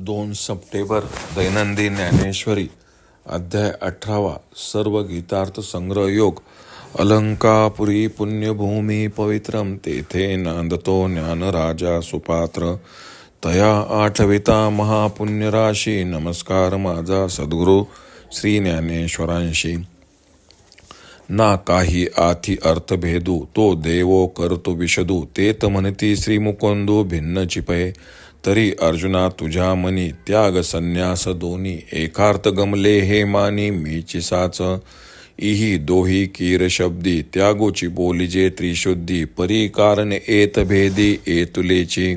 दोन सप्टेंबर दैनंदिन ज्ञानेश्वरी अध्याय अठरावा सर्व गीतार्थ संग्रह योग. अलंकापुरी पुण्यभूमी पवित्रम तेथे नांदतो ज्ञानराजा सुपात्र. तया आठविता महापुण्यराशी नमस्कार माझा सद्गुरू श्री ज्ञानेश्वरांशी. ना काही आथी अर्थभेदू तो देवो करतो विशदू तेत म्हणती श्री मुकुंदू भिन्न चिपये तरी अर्जुना तुझ्या मनी त्याग संन्यास दोन्ही एकार्थ गमले हे मानी मीची साच इही दोही कीर शब्दी त्यागोची बोलिजे त्रिशुद्धी परी कारण एत भेदी एतुलेची.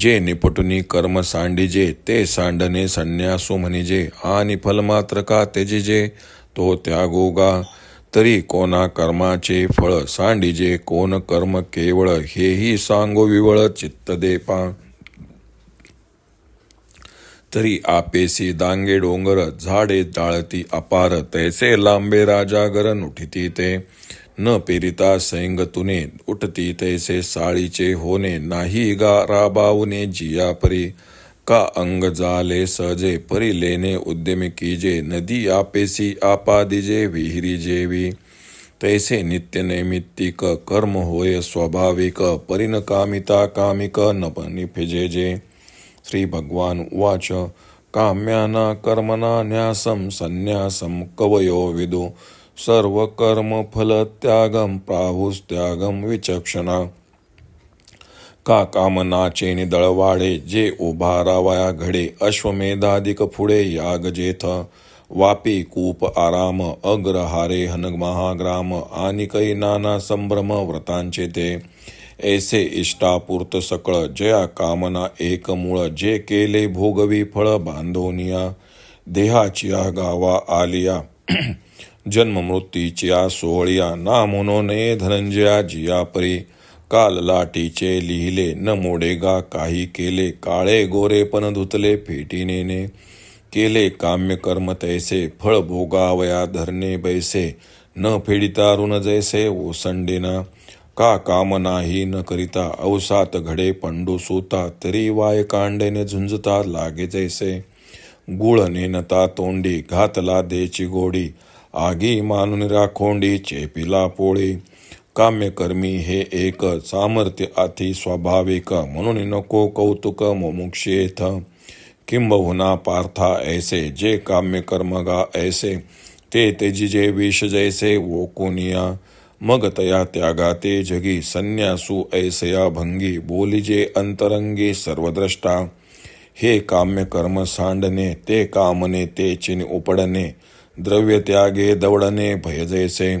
जे निपटुनी कर्म सांडिजे ते सांडणे संन्यासो म्हणिजे आणि फलमात्र का त्यजिजे तो त्यागोगा तरी कोणा कर्माचे फळ सांडिजे कोण कर्म केवळ हेही सांगो विवळ चित्त देपा. तरी आपेसी दांगे डोंगर झाडे जाळती अपार तैसे लांबे राजागर उठिती ते. न पेरिता सैंग तुने उठती तैसे साळीचे होणे नाही गा राबावने जिया परी. का अंग जाले सहजे परी लेने उद्यम कीजे नदी आपेसी आपादिजे विहिरी जेवी. तैसे नित्य नैमित्तिक कर्म होय स्वाभाविक परिन कामिता कामिक न जे श्री भगवान उवाच काम्याना कर्मणा न्यासं संन्यासं कवयो विदु। सर्व कर्म फल त्यागम प्राहुस्त्यागम विचक्षणा। का कामनाचे निदळवाडे जे उभारावया घडे अश्वमेधाधिक फुडे याग जेथ। वापी कूप आराम अग्रहारे हनग महाग्राम आणि कै नाना संभ्रम व्रतांचे ते। ऐसे इष्टापूर्त सकळ जया कामना एक मूळ जे केले भोगवी फळ बांधोनिया देहाचिया गावा आलिया जन्म मृत्यूच्या सोहळिया ना नये धनंजया जिया परी काल लाटीचे लिहिले न मोडेगा काही केले काळे गोरे पण धुतले फेटीनेने केले काम्य कर्म तैसे फळ भोगावया धरणे बैसे न फेडिता ऋण जैसे ओसंडेना का काम नाही न करिता, अवसात घडे पंडू सुता, तरी वाय कांडेने झुंजता लागे जैसे. गुळ नेनता तोंडी, घातला देची गोडी, आगी मानून राखोंडी, चेपिला पोळी. काम्यकर्मी हे एक, सामर्थ्य अति स्वाभाविक, म्हणून नको कौतुक मुमुक्षेथ. किंबहुना पार्था ऐसे, जे काम्यकर्म गा ऐसे, ते तेजिजे विष जैसे वोकुनिया मग तया त्यागाते जगी संन्यासू ऐसया भंगी बोलिजे अंतरंगी सर्वद्रष्टा. हे काम्य कर्म सांडणे ते कामने ते चिन उपडणे द्रव्य त्यागे दवडणे भयजयसे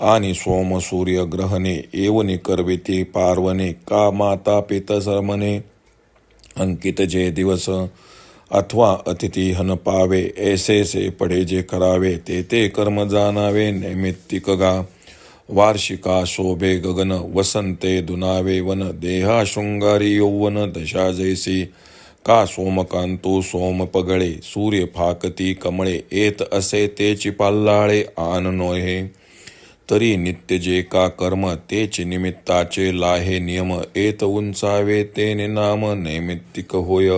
आणि सोम सूर्य ग्रहणे एवनी करविती पार्वणे का माता पित सरमने अंकित जे दिवस अथवा अतिथी हन पावे ऐसे से पडे जे करावे ते ते कर्म जाणावे नैमित्तिक गा. वार्षिका शोभे गगन वसंते दुनावे वन देहा शृंगारी यौवन दशा जैसी। का सोमकांतो सोम पगळे सूर्य फाकती कमळे येत असे तेची पाल्लाळे आन नोहे। तरी नित्य जे का कर्म तेच निमित्ताचे लाहे नियम एत उंचावे ते नाम नैमित्तिक होय।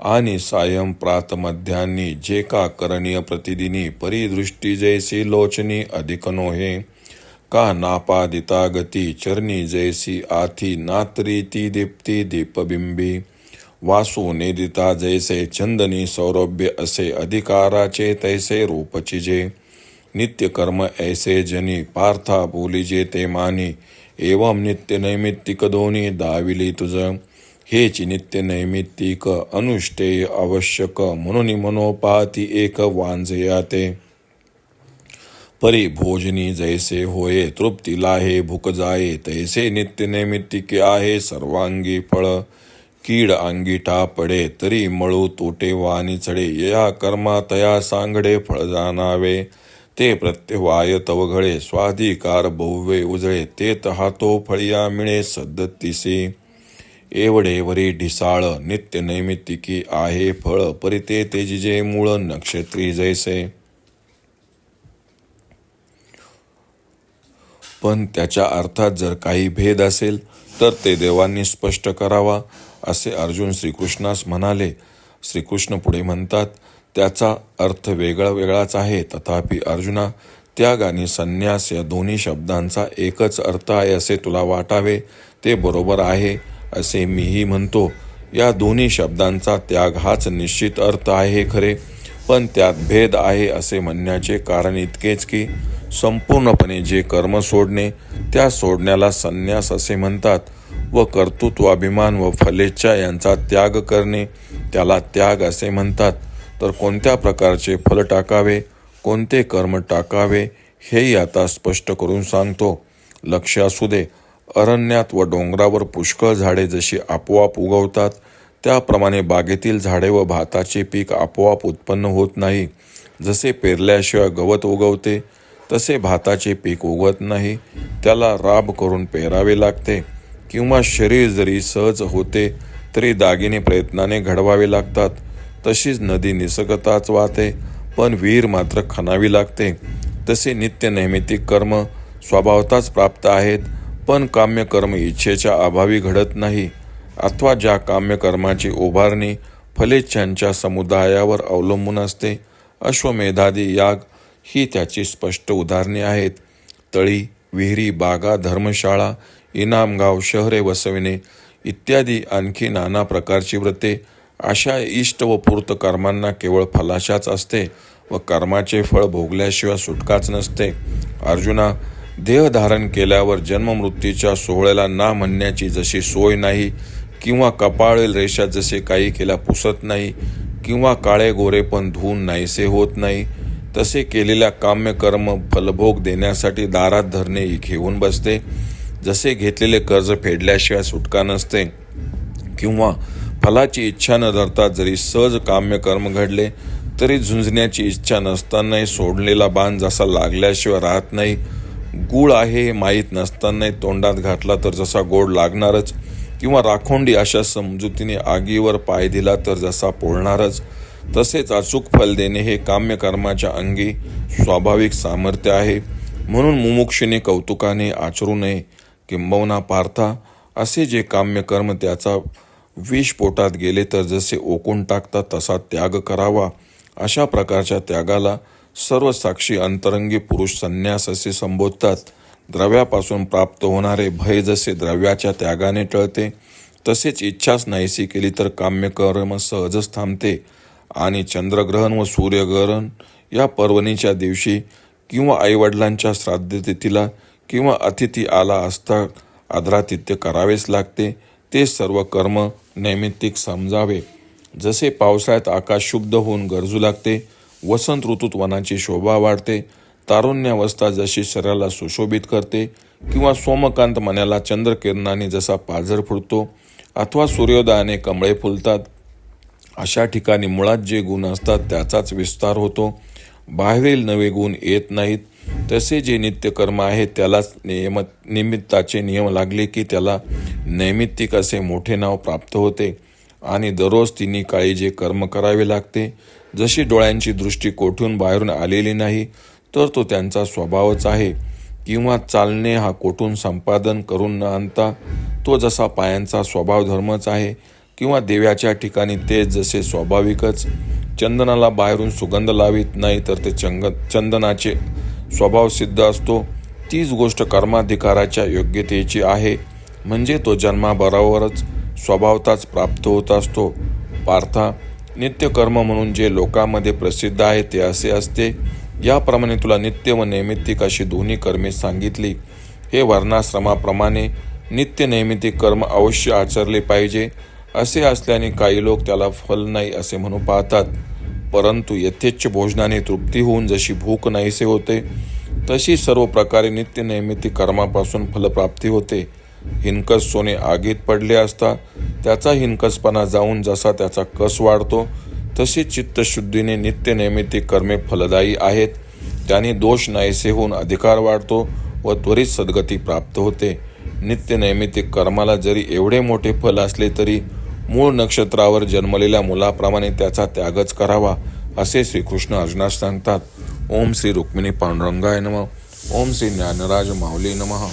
आणि सायं प्रात मध्यान्नी जे का करणीय प्रतिदिनी परिदृष्टी जैसी लोचनी अधिक नोहे। का नापादिता गती चरणी जैसी आथी नात्री ती दीप्ती दीपबिंबी? वासू निदिता जैसे चंदनी सौरभ्य असे अधिकाराचे तैसे रूपचिजे. नित्य कर्म ऐसे जनी पार्था बोलिजे ते मानी. एवं नित्य नैमित्तिक दोन्ही दाविली तुझ. हेच नित्य नैमित्तिक अनुष्ठेय आवश्यक. म्हणून मनोपाती एक वांजया ते परी भोजनी जैसे होये तृप्तीला हे भूक जाये तैसे नित्य नैमित्तिके आहे सर्वांगी फळ। कीड अंगिठा पडे तरी मळू तोटे वाणी चढे या कर्मा तया सांगडे फळ जाणावे। ते प्रत्यवाय तवघळे स्वाधिकार बहुवे उजळे ते तहातो फळिया मिळे सद्दतीसी एवढे वरी ढिसाळ नित्य नैमित्तिकी आहे फळ परिते तेजिजे मूळ नक्षत्री जैसे। पण त्याच्या अर्थात जर काही भेद असेल तर ते देवांनी स्पष्ट करावा असे अर्जुन श्रीकृष्णास म्हणाले. श्रीकृष्ण पुढे म्हणतात त्याचा अर्थ वेगळा वेगळाच आहे. तथापि अर्जुना त्याग आणि संन्यास या दोन्ही शब्दांचा एकच अर्थ आहे असे तुला वाटावे. ते बरोबर आहे असे मीही म्हणतो. या दोन्ही शब्दांचा त्याग हाच निश्चित अर्थ आहे खरे. पण त्यात भेद आहे असे म्हणण्याचे कारण इतकेच की संपूर्णपणे जे कर्म सोडणे त्या सोडण्याला संन्यास असे म्हणतात व कर्तृत्वाभिमान व फलेच्छा यांचा त्याग करणे त्याला त्याग असे म्हणतात. तर कोणत्या प्रकारचे फल टाकावे कोणते कर्म टाकावे हेही आता स्पष्ट करून सांगतो. लक्ष असू दे अरण्यात व डोंगरावर पुष्कळ झाडे जशी आपोआप उगवतात त्याप्रमाणे बागेतील झाडे व भाताचे पीक आपोआप उत्पन्न होत नाही. जसे पेरल्याशिवाय गवत उगवते तसे भाताचे पीक उगवत नाही. त्याला राब करून पेरावे लागते किंवा शरीर जरी सहज होते तरी दागिने प्रयत्नाने घडवावे लागतात. तशीच नदी निसर्गताच वाहते पण विहीर मात्र खणावी लागते. तसे नित्य नैमितिक कर्म स्वभावताच प्राप्त आहेत पण काम्य कर्म इच्छेच्या अभावी घडत नाही. अथवा ज्या काम्य कर्माची उभारणी फलेच्छांच्या समुदायावर अवलंबून असते अश्वमेधादी याग ही त्याची स्पष्ट उदाहरणे आहेत. तळी विहिरी बागा धर्मशाळा इनामगाव शहरे वसविणे इत्यादी आणखी नाना प्रकारची व्रते. अशा इष्ट व पूर्त कर्मांना केवळ फलाशाच असते व कर्माचे फळ भोगल्याशिवाय सुटकाच नसते. अर्जुना देह धारण केल्यावर जन्ममृत्यूच्या सोहळ्याला ना म्हणण्याची जशी सोय नाही किंवा कपाळील रेषा जसे काही केल्या पुसत नाही किंवा काळे गोरे पण धुवून नाहीसे होत नाही तसे केलेल्या काम्य कर्म फलभोग देण्यासाठी दारात धरणे घेऊन बसते. जसे घेतलेले कर्ज फेडल्याशिवाय सुटका नसते किंवा फलाची इच्छा न धरता जरी सहज काम्य कर्म घडले तरी झुंजण्याची इच्छा नसतानाही सोडलेला बाण जसा लागल्याशिवाय राहत नाही गुळ आहे हे माहीत नसतानाही तोंडात घातला तर जसा गोड लागणारच किंवा राखोंडी अशा समजुतीने आगीवर पाय दिला तर जसा पोळणारच. तसेच अचूक फल देणे हे काम्य कर्माच्या अंगी स्वाभाविक सामर्थ्य आहे. म्हणून मुमुक्षीने कौतुकाने आचरू नये किंबहुना पार्था असे जे काम्य कर्म त्याचा विष पोटात गेले तर जसे ओकून टाकतात तसा त्याग करावा. अशा प्रकारच्या त्यागाला सर्व साक्षी अंतरंगी पुरुष संन्यास असे संबोधतात. द्रव्यापासून प्राप्त होणारे भय जसे द्रव्याच्या त्यागाने टळते तसेच इच्छाच नाहीसी केली तर काम्य कर्म सहजच थांबते. आणि चंद्रग्रहण व सूर्यग्रहण या पर्वणीच्या दिवशी किंवा आईवडिलांच्या श्राद्धतिथीला किंवा अतिथी आला असता आदरातिथ्य करावेच लागते. ते सर्व कर्म नैमित्तिक समजावे. जसे पावसाळ्यात आकाश शुद्ध होऊन गरजू लागते वसंत ऋतूत वनाची शोभा वाढते तारुण्यावस्था जशी शरीराला सुशोभित करते किंवा सोमकांत मनाला चंद्रकिरणाने जसा पाझर फुटतो अथवा सूर्योदयाने कमळे फुलतात अशा ठिकाणी मुळात जे गुण असतात त्याचाच विस्तार होतो. बाहेरील नवे गुण येत नाहीत. तसे जे नित्यकर्म आहे त्यालाच नियम निमित्ताचे नियम लागले की त्याला नैमित्तिक असे मोठे नाव प्राप्त होते. आणि दररोज तिन्ही काळी जे कर्म करावे लागते जशी डोळ्यांची दृष्टी कोठून बाहेरून आलेली नाही तर तो त्यांचा स्वभावच आहे. किंवा चालणे हा कोठून संपादन करून न आणता तो जसा पायांचा स्वभाव धर्मच आहे किंवा देव्याच्या ठिकाणी ते जसे स्वाभाविकच चंदनाला बाहेरून सुगंध लावित नाही तर ते चंग चंदनाचे स्वभाव सिद्ध असतो. तीच गोष्ट कर्माधिकाराच्या योग्यतेची आहे. म्हणजे तो जन्माबरोबरच स्वभावताच प्राप्त होत असतो. पार्था नित्यकर्म म्हणून जे लोकांमध्ये प्रसिद्ध आहे ते असे असते. याप्रमाणे तुला नित्य व नैमित्तिक अशी दोन्ही कर्मे सांगितली. हे वर्णाश्रमाप्रमाणे नित्य नैमित्तिक कर्म अवश्य आचरले पाहिजे. असे असल्याने काही लोक त्याला फल नाही असे म्हणू पाहतात. परंतु यथेच्छ भोजनाने तृप्ती होऊन जशी भूक नाहीसे होते तशी सर्व प्रकारे नित्य नैमित्तिक कर्मापासून फलप्राप्ती होते. हिनकस सोने आगीत पडले असता त्याचा हिनकसपणा जाऊन जसा त्याचा कस वाढतो तशी चित्तशुद्धीने नित्य नैमित्तिक कर्मे फलदायी आहेत. त्याने दोष नाहीसे होऊन अधिकार वाढतो व त्वरित सद्गती प्राप्त होते. नित्य नैमित्तिक कर्माला जरी एवढे मोठे फल असले तरी मूळ नक्षत्रावर जन्मलेल्या मुलाप्रमाणे त्याचा त्यागच करावा असे श्रीकृष्ण अर्जुनास सांगतात. ओम श्री रुक्मिणी पांडुरंगाय नम. ओम श्री ज्ञानराज माऊली नमः.